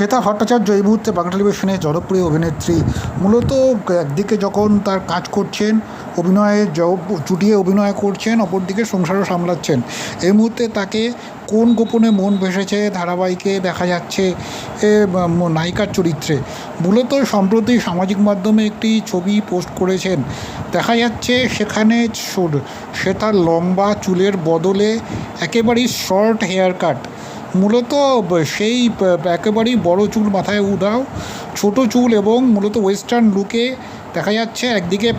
শ্বেতা ভট্টাচার্য এই মুহূর্তে বাংলা টেলিভিশনে জনপ্রিয় অভিনেত্রী। মূলত একদিকে যখন তার কাজ করছেন, অভিনয়ে জ- চুটিয়ে অভিনয় করছেন, অপরদিকে সংসারও সামলাচ্ছেন। এই মুহূর্তে তাকে কোন গোপনে মন ভেসেছে ধারাবাহিকে দেখা যাচ্ছে নায়িকার চরিত্রে? মূলত সম্প্রতি সামাজিক মাধ্যমে একটি ছবি পোস্ট করেছেন। দেখা যাচ্ছে সেখানে সে তার লম্বা চুলের বদলে একেবারেই শর্ট হেয়ার কাট। মূলত সেই একেবারেই বড় চুল মাথায় উধাও। ছোট চুল এবং মূলত ওয়েস্টার্ন লুকে দেখা যাচ্ছে একদিকে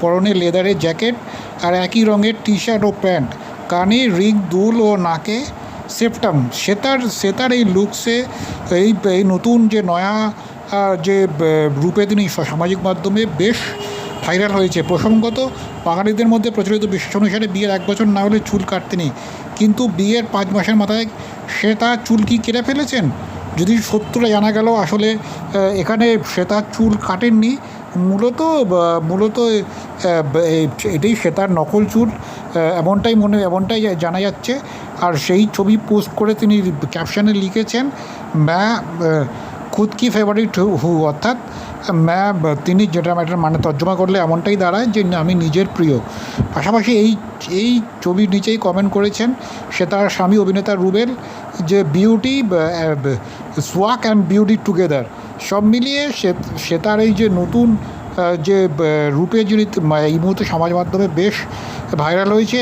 পরনে লেদারের জ্যাকেট আর একই রঙের টি শার্ট ও প্যান্ট। কানে রিং দুল ও নাকে সেপ্টাম সেতার সেতার এই লুকসে এই এই নতুন যে নয়া যে রূপে তিনি সামাজিক মাধ্যমে বেশ ভাইরাল হয়েছে। প্রসঙ্গত, বাঙালিদের মধ্যে প্রচলিত বিশ্বাস অনুসারে বিয়ের এক বছর না হলে চুল কাটতে নেই। কিন্তু বিয়ের পাঁচ মাসের মাথায় সে তার চুল কি কেটে ফেলেছেন? যদি সত্যটা জানা গেল, আসলে এখানে সে তার চুল কাটেননি। মূলত মূলত এটাই সে তার নকল চুল এমনটাই মনে, এমনটাই জানা যাচ্ছে। আর সেই ছবি পোস্ট করে তিনি ক্যাপশনে লিখেছেন, ম্যা খুদ কি ফেভারিট হু অর্থাৎ ম্যা, তিনি যেটা একটা মানে তর্জমা করলে এমনটাই দাঁড়ায় যে আমি নিজের প্রিয়। পাশাপাশি এই এই ছবির নিচেই কমেন্ট করেছেন সে তার স্বামী অভিনেতা রুবেল যে beauty swag and beauty together সব মিলিয়ে সে সে তার এই যে নতুন যে রূপে যিনি, এই মুহূর্তে সমাজ মাধ্যমে বেশ ভাইরাল হয়েছে